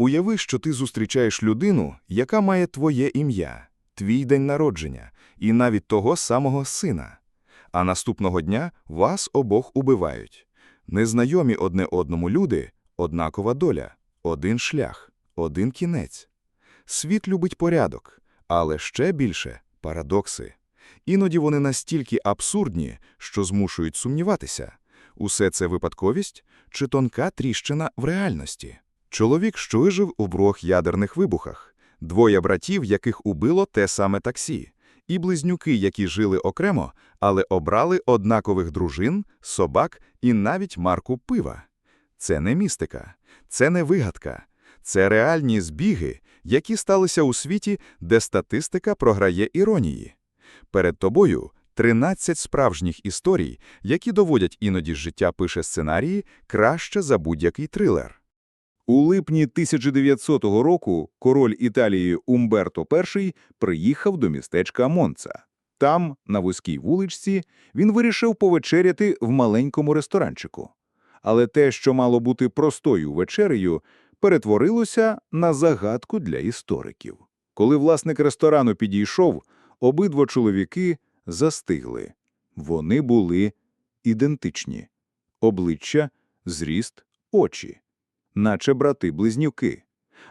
Уяви, що ти зустрічаєш людину, яка має твоє ім'я, твій день народження і навіть того самого сина. А наступного дня вас обох убивають. Незнайомі одне одному люди – однакова доля, один шлях, один кінець. Світ любить порядок, але ще більше – парадокси. Іноді вони настільки абсурдні, що змушують сумніватися. Усе це випадковість чи тонка тріщина в реальності? Чоловік, що вижив у двох ядерних вибухах, двоє братів, яких убило те саме таксі, і близнюки, які жили окремо, але обрали однакових дружин, собак і навіть марку пива. Це не містика, це не вигадка, це реальні збіги, які сталися у світі, де статистика програє іронії. Перед тобою 13 справжніх історій, які доводять іноді життя пише сценарії краще за будь-який трилер. У липні 1900 року король Італії Умберто І приїхав до містечка Монца. Там, на вузькій вуличці, він вирішив повечеряти в маленькому ресторанчику. Але те, що мало бути простою вечерею, перетворилося на загадку для істориків. Коли власник ресторану підійшов, обидва чоловіки застигли. Вони були ідентичні. Обличчя, зріст, очі наче брати-близнюки.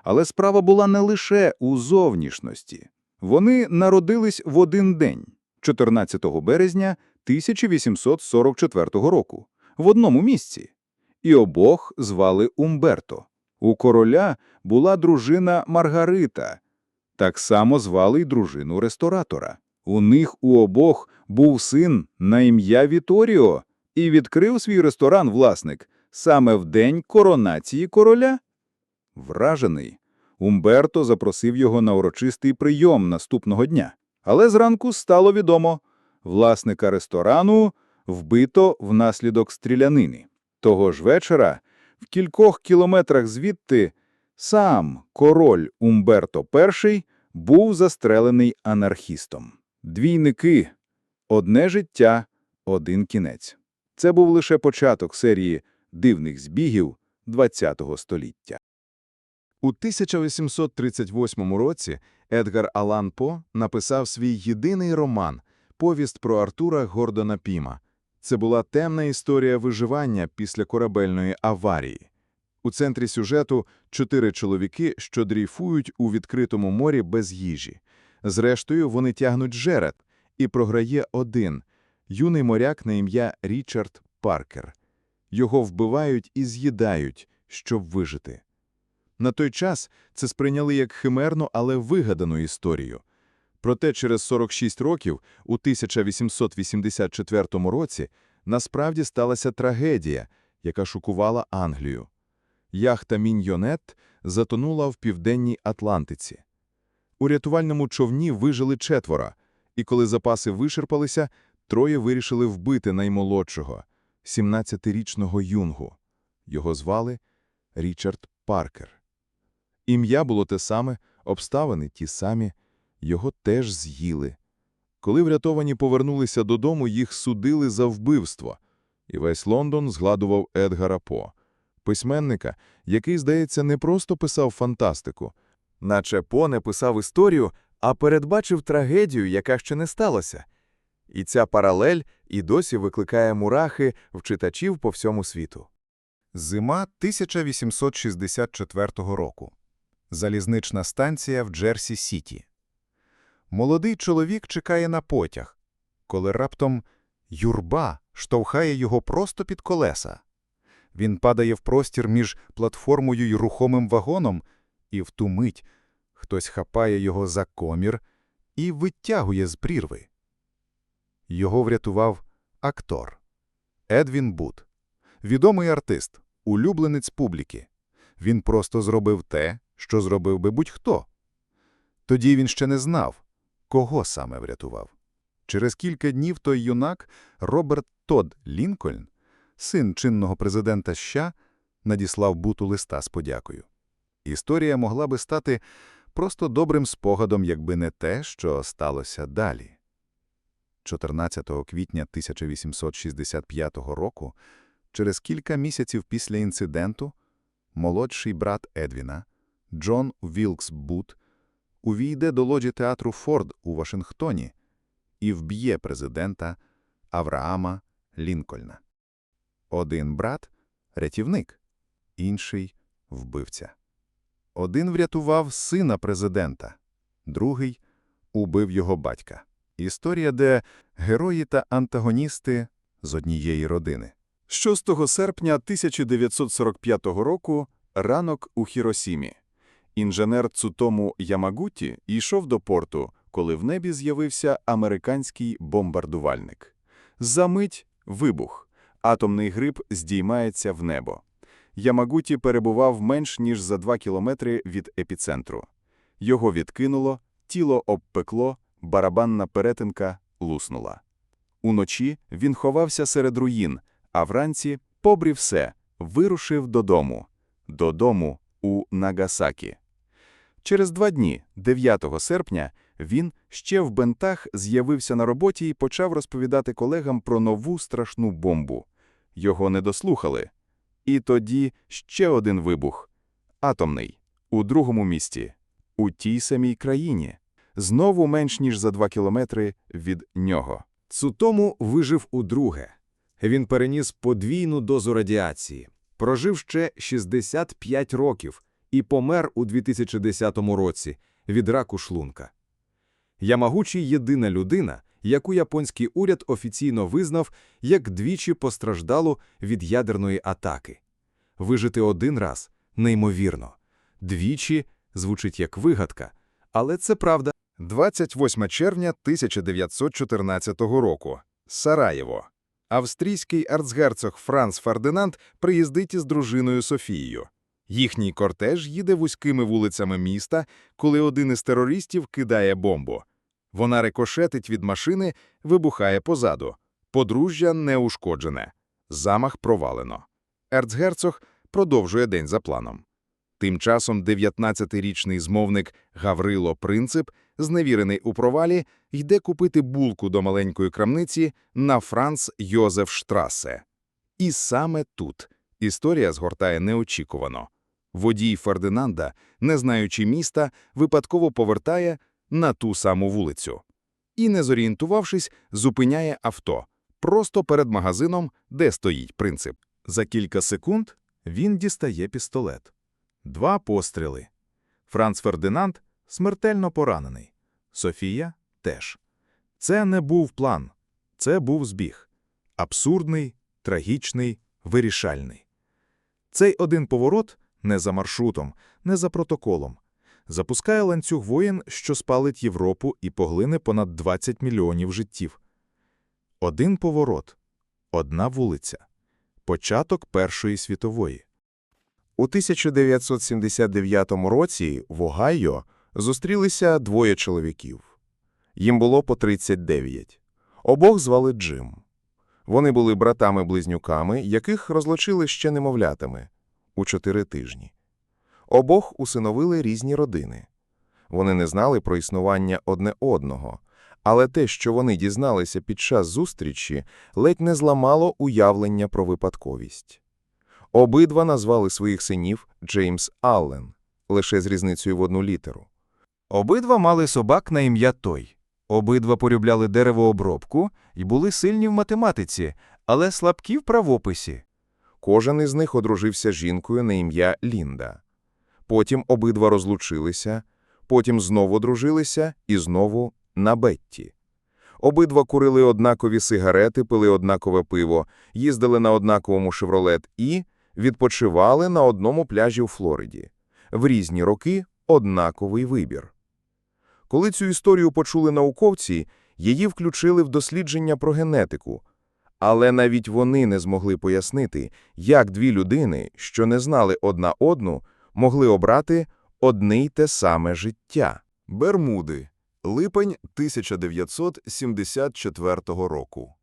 Але справа була не лише у зовнішності. Вони народились в один день, 14 березня 1844 року, в одному місці. І обох звали Умберто. У короля була дружина Маргарита. Так само звали й дружину ресторатора. У них у обох був син на ім'я Віторіо, і відкрив свій ресторан власник саме в день коронації короля. Вражений, Умберто запросив його на урочистий прийом наступного дня. Але зранку стало відомо – власника ресторану вбито внаслідок стрілянини. Того ж вечора, в кількох кілометрах звідти, сам король Умберто І був застрелений анархістом. Двійники – одне життя, один кінець. Це був лише початок серії дивних збігів ХХ століття. У 1838 році Едгар Алан По написав свій єдиний роман «Повість про Артура Гордона Піма». Це була темна історія виживання після корабельної аварії. У центрі сюжету чотири чоловіки, що дрейфують у відкритому морі без їжі. Зрештою, вони тягнуть жерет, і програє один – юний моряк на ім'я Річард Паркер. Його вбивають і з'їдають, щоб вижити. На той час це сприйняли як химерну, але вигадану історію. Проте через 46 років, у 1884 році, насправді сталася трагедія, яка шокувала Англію. Яхта «Міньйонет» затонула в південній Атлантиці. У рятувальному човні вижили четверо, і коли запаси вичерпалися, троє вирішили вбити наймолодшого – 17-річного юнгу. Його звали Річард Паркер. Ім'я було те саме, обставини ті самі, його теж з'їли. Коли врятовані повернулися додому, їх судили за вбивство. І весь Лондон згадував Едгара По, письменника, який, здається, не просто писав фантастику, наче По не писав історію, а передбачив трагедію, яка ще не сталася. І ця паралель і досі викликає мурахи в читачів по всьому світу. Зима 1864 року. Залізнична станція в Джерсі-Сіті. Молодий чоловік чекає на потяг, коли раптом юрба штовхає його просто під колеса. Він падає в простір між платформою й рухомим вагоном, і в ту мить хтось хапає його за комір і витягує з прірви. Його врятував актор Едвін Бут, відомий артист, улюбленець публіки. Він просто зробив те, що зробив би будь-хто. Тоді він ще не знав, кого саме врятував. Через кілька днів той юнак Роберт Тодд Лінкольн, син чинного президента США, надіслав Буту листа з подякою. Історія могла би стати просто добрим спогадом, якби не те, що сталося далі. 14 квітня 1865 року, через кілька місяців після інциденту, молодший брат Едвіна, Джон Вілкс Бут увійде до ложі театру Форд у Вашингтоні і вб'є президента Авраама Лінкольна. Один брат – рятівник, інший – вбивця. Один врятував сина президента, другий – убив його батька. Історія, де герої та антагоністи з однієї родини. 6 серпня 1945 року ранок у Хіросімі. Інженер Цутому Ямагуті йшов до порту, коли в небі з'явився американський бомбардувальник. За мить – вибух. Атомний гриб здіймається в небо. Ямагуті перебував менш ніж за 2 кілометри від епіцентру. Його відкинуло, тіло обпекло, барабанна перетинка луснула. Уночі він ховався серед руїн, а вранці, побрів все, вирушив додому. Додому у Нагасакі. Через два дні, 9 серпня, він ще в бентах з'явився на роботі і почав розповідати колегам про нову страшну бомбу. Його не дослухали. І тоді ще один вибух. Атомний. У другому місті. У тій самій країні. Знову менш ніж за два кілометри від нього. Цутому вижив удруге. Він переніс подвійну дозу радіації, прожив ще 65 років і помер у 2010 році від раку шлунка. Ямагучі – єдина людина, яку японський уряд офіційно визнав як двічі постраждалу від ядерної атаки. Вижити один раз – неймовірно. Двічі – звучить як вигадка, але це правда. 28 червня 1914 року. Сараєво. Австрійський арцгерцог Франц Фердинанд приїздить із дружиною Софією. Їхній кортеж їде вузькими вулицями міста, коли один із терористів кидає бомбу. Вона рикошетить від машини, вибухає позаду. Подружжя не ушкоджене. Замах провалено. Ерцгерцог продовжує день за планом. Тим часом 19-річний змовник Гаврило Принцип, зневірений у провалі, йде купити булку до маленької крамниці на Франц Йозеф Штрасе. І саме тут історія згортає неочікувано. Водій Фердинанда, не знаючи міста, випадково повертає на ту саму вулицю. І, не зорієнтувавшись, зупиняє авто просто перед магазином, де стоїть принцип. За кілька секунд він дістає пістолет. Два постріли. Франц Фердинанд смертельно поранений. Софія теж. Це не був план. Це був збіг. Абсурдний, трагічний, вирішальний. Цей один поворот не за маршрутом, не за протоколом. Запускає ланцюг воєн, що спалить Європу і поглине понад 20 мільйонів життів. Один поворот. Одна вулиця. Початок Першої світової. У 1979 році в Огайо зустрілися двоє чоловіків. Їм було по 39. Обох звали Джим. Вони були братами-близнюками, яких розлучили ще немовлятами у чотири тижні. Обох усиновили різні родини. Вони не знали про існування одне одного, але те, що вони дізналися під час зустрічі, ледь не зламало уявлення про випадковість. Обидва назвали своїх синів Джеймс Аллен, лише з різницею в одну літеру. Обидва мали собак на ім'я Той. Обидва полюбляли деревообробку і були сильні в математиці, але слабкі в правописі. Кожен із них одружився жінкою на ім'я Лінда. Потім обидва розлучилися, потім знову одружилися і знову на Бетті. Обидва курили однакові сигарети, пили однакове пиво, їздили на однаковому «Шевролет» і відпочивали на одному пляжі у Флориді. В різні роки однаковий вибір. Коли цю історію почули науковці, її включили в дослідження про генетику. Але навіть вони не змогли пояснити, як дві людини, що не знали одна одну, могли обрати одне й те саме життя. Бермуди. Липень 1974 року.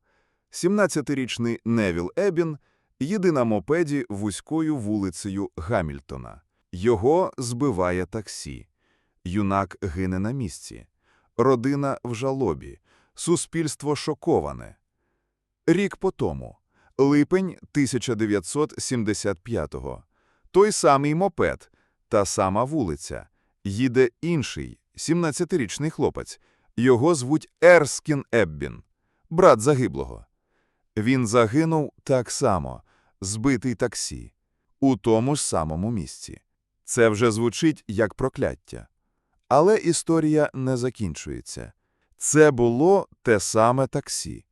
17-річний Невіл Ебін їде на мопеді вузькою вулицею Гамільтона. Його збиває таксі. Юнак гине на місці. Родина в жалобі. Суспільство шоковане. Рік по тому. Липень 1975-го. Той самий мопед. Та сама вулиця. Їде інший, 17-річний хлопець. Його звуть Ерскін Еббін, брат загиблого. Він загинув так само, збитий таксі, у тому ж самому місці. Це вже звучить як прокляття. Але історія не закінчується. Це було те саме таксі,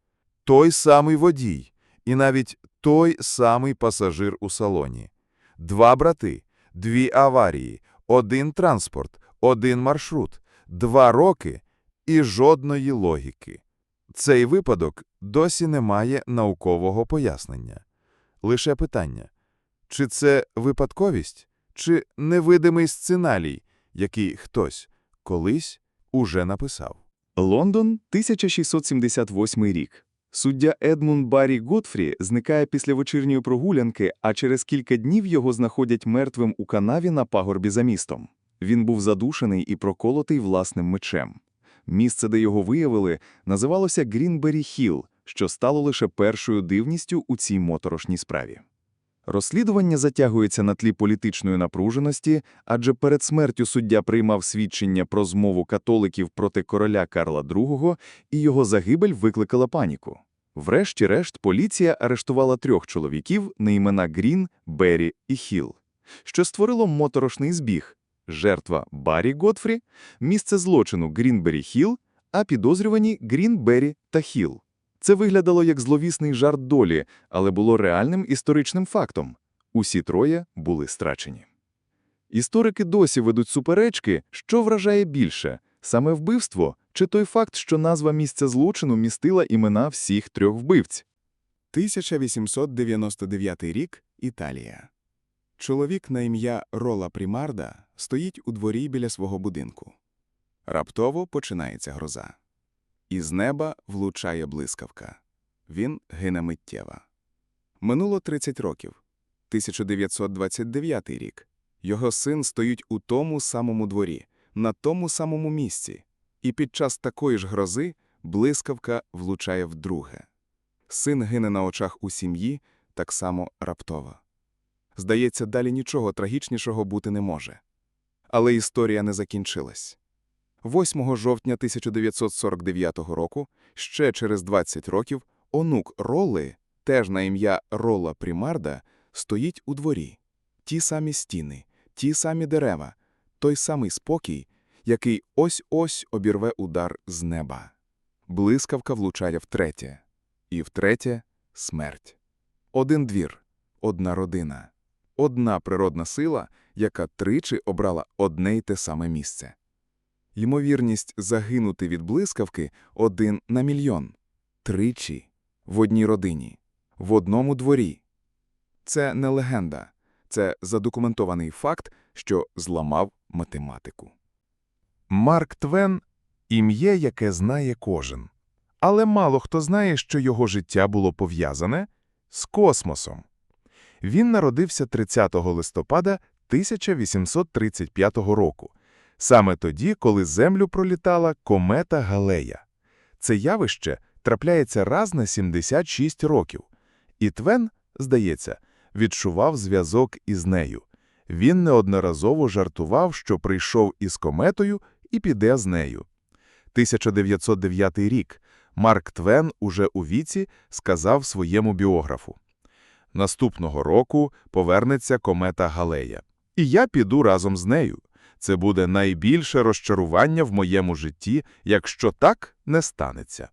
той самий водій і навіть той самий пасажир у салоні. Два брати, дві аварії, один транспорт, один маршрут, два роки і жодної логіки. Цей випадок досі не має наукового пояснення. Лише питання – чи це випадковість, чи невидимий сценарій, який хтось колись уже написав. Лондон, 1678 рік. Суддя Едмунд Баррі Готфрі зникає після вечірньої прогулянки, а через кілька днів його знаходять мертвим у канаві на пагорбі за містом. Він був задушений і проколотий власним мечем. Місце, де його виявили, називалося Грінбері Хілл, що стало лише першою дивністю у цій моторошній справі. Розслідування затягується на тлі політичної напруженості, адже перед смертю суддя приймав свідчення про змову католиків проти короля Карла II, і його загибель викликала паніку. Врешті-решт, поліція арештувала трьох чоловіків на імена Грін, Беррі і Хіл, що створило моторошний збіг – жертва Баррі Готфрі, місце злочину Грінбері Хіл, а підозрювані Грінбері та Хіл. Це виглядало як зловісний жарт долі, але було реальним історичним фактом. Усі троє були страчені. Історики досі ведуть суперечки, що вражає більше – саме вбивство чи той факт, що назва місця злочину містила імена всіх трьох вбивць. 1899 рік, Італія. Чоловік на ім'я Рола Примарда стоїть у дворі біля свого будинку. Раптово починається гроза. Із неба влучає блискавка. Він гине миттєво. Минуло 30 років. 1929 рік. Його син стоїть у тому самому дворі, на тому самому місці. І під час такої ж грози блискавка влучає вдруге. Син гине на очах у сім'ї так само раптово. Здається, далі нічого трагічнішого бути не може. Але історія не закінчилась. 8 жовтня 1949 року, ще через 20 років, онук Ролли, теж на ім'я Рола Примарда, стоїть у дворі. Ті самі стіни, ті самі дерева, той самий спокій, який ось-ось обірве удар з неба. Блискавка влучає втретє. І втретє – смерть. Один двір, одна родина, одна природна сила, яка тричі обрала одне й те саме місце. Ймовірність загинути від блискавки один на мільйон. Тричі. В одній родині. В одному дворі. Це не легенда. Це задокументований факт, що зламав математику. Марк Твен – ім'я, яке знає кожен. Але мало хто знає, що його життя було пов'язане з космосом. Він народився 30 листопада 1835 року, саме тоді, коли Землю пролітала комета Галея. Це явище трапляється раз на 76 років. І Твен, здається, відчував зв'язок із нею. Він неодноразово жартував, що прийшов із кометою і піде з нею. 1909 рік. Марк Твен уже у віці сказав своєму біографу. Наступного року повернеться комета Галея. І я піду разом з нею. Це буде найбільше розчарування в моєму житті, якщо так не станеться.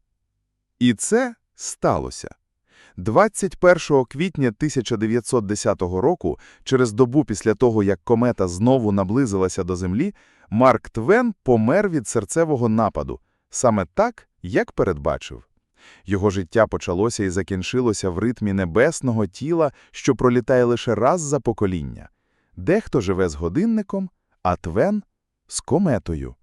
І це сталося. 21 квітня 1910 року, через добу після того, як комета знову наблизилася до Землі, Марк Твен помер від серцевого нападу, саме так, як передбачив. Його життя почалося і закінчилося в ритмі небесного тіла, що пролітає лише раз за покоління. Дехто живе з годинником, а Твен – з кометою.